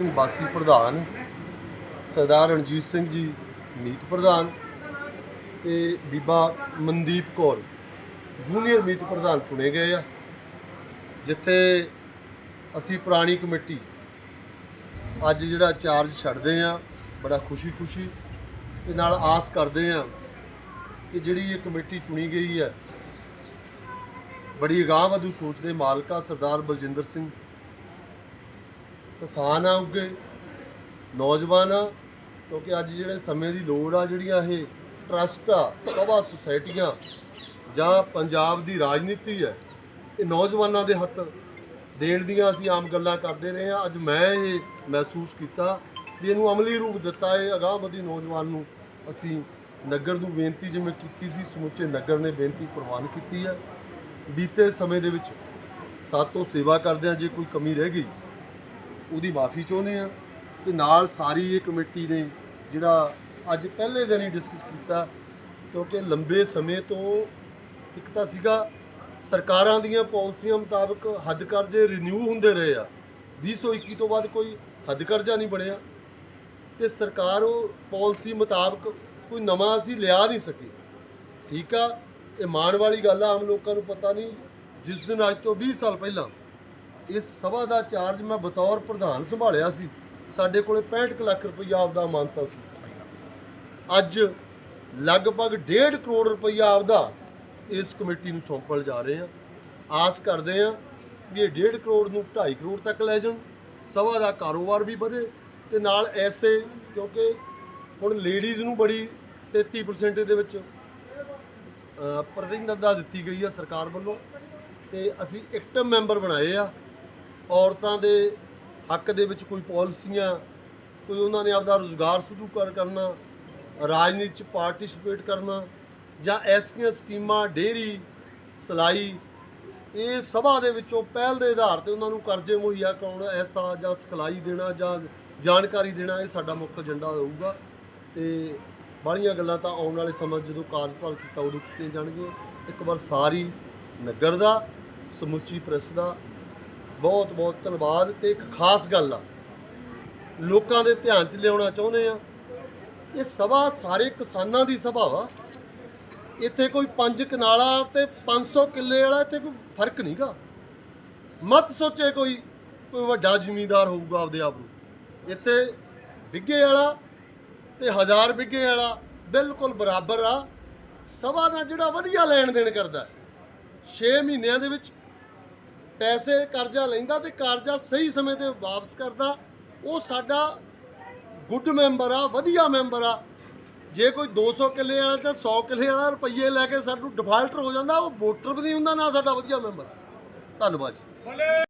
ਸਿੰਘ ਬਾਸੀ ਪ੍ਰਧਾਨ, ਸਰਦਾਰ ਰਣਜੀਤ ਸਿੰਘ ਜੀ ਮੀਤ ਪ੍ਰਧਾਨ ਤੇ ਬੀਬਾ ਮਨਦੀਪ ਕੌਰ ਜੂਨੀਅਰ ਮੀਤ ਪ੍ਰਧਾਨ ਚੁਣੇ ਗਏ ਆ, ਜਿੱਥੇ ਅਸੀਂ ਪੁਰਾਣੀ ਕਮੇਟੀ ਅੱਜ ਜਿਹੜਾ ਚਾਰਜ ਛੱਡਦੇ ਆ, ਬੜਾ ਖੁਸ਼ੀ-ਖੁਸ਼ੀ ਤੇ ਨਾਲ ਆਸ ਕਰਦੇ ਆ ਕਿ ਜਿਹੜੀ ਇਹ ਕਮੇਟੀ ਚੁਣੀ ਗਈ ਹੈ, ਬੜੀ ਅਗਾਂਹਵਧੂ ਸੋਚ ਦੇ ਮਾਲਕਾ ਸਰਦਾਰ ਬਲਜਿੰਦਰ ਸਿੰਘ ਕਿਸਾਨ ਆ ਉੱਗੇ ਨੌਜਵਾਨ ਆ, ਕਿਉਂਕਿ ਅੱਜ ਜਿਹੜੇ ਸਮੇਂ ਦੀ ਲੋੜ ਆ, ਜਿਹੜੀਆਂ ਇਹ ਟਰਸਟ ਆ, ਸਭਾ ਸੁਸਾਇਟੀਆਂ ਜਾਂ ਪੰਜਾਬ ਦੀ ਰਾਜਨੀਤੀ ਹੈ, ਇਹ ਨੌਜਵਾਨਾਂ ਦੇ ਹੱਥ ਦੇਣ ਦੀਆਂ ਅਸੀਂ ਆਮ ਗੱਲਾਂ ਕਰਦੇ ਰਹੇ ਆ ਅੱਜ ਮੈਂ ਇਹ ਮਹਿਸੂਸ ਕੀਤਾ ਵੀ ਇਹਨੂੰ ਅਮਲੀ ਰੂਪ ਦਿੱਤਾ ਹੈ ਅਗਾਂਹਵਧੂ ਨੌਜਵਾਨ ਨੂੰ ਅਸੀਂ ਨਗਰ ਨੂੰ ਬੇਨਤੀ ਜਿਵੇਂ ਕੀਤੀ ਸੀ, ਸਮੁੱਚੇ ਨਗਰ ਨੇ ਬੇਨਤੀ ਪ੍ਰਵਾਨ ਕੀਤੀ ਹੈ। ਬੀਤੇ ਸਮੇਂ ਦੇ ਵਿੱਚ ਸਾਤੋਂ ਸੇਵਾ ਕਰਦਿਆਂ ਜੇ ਕੋਈ ਕਮੀ ਰਹਿ ਗਈ ਉਹਦੀ ਮਾਫੀ ਚਾਹੁੰਦੇ ਆ ਤੇ ਨਾਲ ਸਾਰੀ ਇਹ ਕਮੇਟੀ ਨੇ ਜਿਹੜਾ ਅੱਜ ਪਹਿਲੇ ਦਿਨ ਹੀ ਡਿਸਕਸ ਕੀਤਾ, ਕਿਉਂਕਿ ਲੰਬੇ ਸਮੇਂ ਤੋਂ ਇੱਕ ਤਾਂ ਸੀਗਾ ਸਰਕਾਰਾਂ ਦੀਆਂ ਪਾਲਿਸੀਆਂ ਮੁਤਾਬਕ ਹੱਦ ਕਰਜ਼ੇ ਰਿਨਿਊ ਹੁੰਦੇ ਰਹੇ ਆ। 2021 ਤੋਂ ਬਾਅਦ ਕੋਈ ਹੱਦ ਕਰਜ਼ਾ ਨਹੀਂ ਬਣਿਆ ਤੇ ਸਰਕਾਰ ਉਹ ਪਾਲਿਸੀ ਮੁਤਾਬਕ ਕੋਈ ਨਵਾਂ ਅਸੀਂ ਲਿਆ ਨਹੀਂ ਸਕੀ। ਠੀਕ ਆ, ਇਹ ਮਾਣ ਵਾਲੀ ਗੱਲ ਆ, ਆਮ ਲੋਕਾਂ ਨੂੰ ਪਤਾ ਨਹੀਂ, ਜਿਸ ਦਿਨ ਅੱਜ ਤੋਂ 20 ਸਾਲ ਪਹਿਲਾਂ ਇਸ ਸਭਾ ਦਾ ਚਾਰਜ ਮੈਂ ਬਤੌਰ ਪ੍ਰਧਾਨ ਸੰਭਾਲਿਆ ਸੀ। ਸਾਡੇ ਕੋਲੇ 65 ਕੁ ਲੱਖ ਰੁਪਈਆ ਆਪਦਾ ਮਾਨਤਾ ਸੀ। ਅੱਜ ਲਗਭਗ 1.5 ਕਰੋੜ ਰੁਪਈਆ ਆਪਦਾ ਇਸ ਕਮੇਟੀ ਨੂੰ ਸੌਂਪਣ ਜਾ ਰਹੇ ਆ ਆਸ ਕਰਦੇ ਆ ਵੀ ਇਹ 1.5 ਕਰੋੜ ਨੂੰ 2.5 ਕਰੋੜ ਤੱਕ ਲੈ ਜਾਣ। ਸਭਾ ਦਾ ਕਾਰੋਬਾਰ ਵੀ ਵਧੇ ਤੇ ਨਾਲ ਐਸੇ ਕਿਉਂਕਿ ਹੁਣ ਲੇਡੀਜ਼ ਨੂੰ ਬੜੀ 33% ਦੇ ਵਿੱਚ ਅ, ਪ੍ਰਤੀਨਿਧਤਾ ਦਿੱਤੀ ਗਈ ਹੈ ਸਰਕਾਰ ਵੱਲੋਂ ਤੇ ਅਸੀਂ ਐਕਟਿਵ ਮੈਂਬਰ ਬਣਾਏ ਆ। ਔਰਤਾਂ ਦੇ ਹੱਕ ਦੇ ਵਿੱਚ ਕੋਈ ਪਾਲਿਸੀਆਂ, ਕੋਈ ਉਹਨਾਂ ਨੇ ਆਪਦਾ ਰੋਜ਼ਗਾਰ ਸ਼ੁਰੂ ਕਰ ਕਰਨਾ, ਰਾਜਨੀਤੀ ਚ ਪਾਰਟਿਸਿਪੇਟ ਕਰਨਾ ਜਾਂ ਐਸੀਆਂ ਸਕੀਮਾਂ ਡੇਰੀ ਸਲਾਈ, ਇਹ ਸਭਾ ਦੇ ਵਿੱਚੋਂ ਪਹਿਲ ਦੇ ਆਧਾਰ ਤੇ ਉਹਨਾਂ ਨੂੰ ਕਰਜ਼ੇ ਮੁਹੱਈਆ ਕਰਾਉਣਾ, ਐਸਾ ਜਾਂ ਸਿਖਲਾਈ ਦੇਣਾ ਜਾਂ ਜਾਣਕਾਰੀ ਦੇਣਾ, ਇਹ ਸਾਡਾ ਮੁੱਖ ਏਜੰਡਾ ਹੋਊਗਾ। ਤੇ ਬਾਹਲੀਆਂ ਗੱਲਾਂ ਤਾਂ ਆਉਣ ਵਾਲੇ ਸਮਾਂ ਜਦੋਂ ਕਾਰਜਪਾਲ ਕੀਤਾ ਉਦੋਂ ਕੀਤੀਆਂ ਜਾਣਗੀਆਂ। ਇੱਕ ਵਾਰ ਸਾਰੀ ਨਗਰ ਦਾ, ਸਮੁੱਚੀ ਪ੍ਰੈਸ ਦਾ ਬਹੁਤ ਬਹੁਤ ਧੰਨਵਾਦ ਤੇ ਇੱਕ ਖਾਸ ਗੱਲ ਆ। ਲੋਕਾਂ ਦੇ ਧਿਆਨ 'ਚ ਲਿਆਉਣਾ ਚਾਹੁੰਦੇ ਆ। ਇਹ ਸਭਾ ਸਾਰੇ ਕਿਸਾਨਾਂ ਦੀ ਸਭਾ ਵਾ। ਇੱਥੇ ਕੋਈ ਪੰਜ ਕਨਾਲਾ ਤੇ 500 ਕਿੱਲੇ ਵਾਲਾ ਇੱਥੇ ਕੋਈ ਫ਼ਰਕ ਨਹੀਂਗਾ ਮਤ ਸੋਚੇ ਕੋਈ ਕੋਈ ਵੱਡਾ ਜ਼ਿਮੀਂਦਾਰ ਹੋਊਗਾ ਆਪਦੇ ਆਪ ਨੂੰ। ਇੱਥੇ ਬਿੱਗੇ ਵਾਲਾ ਤੇ ਹਜ਼ਾਰ ਬਿੱਗੇ ਵਾਲਾ ਬਿਲਕੁਲ ਬਰਾਬਰ ਆ। ਸਭਾ ਦਾ ਜਿਹੜਾ ਵਧੀਆ ਲੈਣ ਦੇਣ ਕਰਦਾ 6 ਮਹੀਨਿਆਂ ਦੇ ਵਿੱਚ ਪੈਸੇ ਕਰਜ਼ਾ ਲੈਂਦਾ ਤੇ ਕਰਜ਼ਾ ਸਹੀ ਸਮੇਂ ਤੇ ਵਾਪਸ ਕਰਦਾ, ਉਹ ਸਾਡਾ ਗੁੱਡ ਮੈਂਬਰ ਆ, ਵਧੀਆ ਮੈਂਬਰ ਆ। ਜੇ ਕੋਈ 200 ਕਿੱਲੇ ਵਾਲਾ ਤੇ 100 ਕਿੱਲੇ ਵਾਲਾ ਰੁਪਈਏ ਲੈ ਕੇ ਸਾਨੂੰ ਡਿਫਾਲਟਰ ਹੋ ਜਾਂਦਾ, ਉਹ ਵੋਟਰ ਵੀ ਨਹੀਂ ਹੁੰਦਾ, ਨਾ ਸਾਡਾ ਵਧੀਆ ਮੈਂਬਰ ਧੰਨਵਾਦ ਜੀ।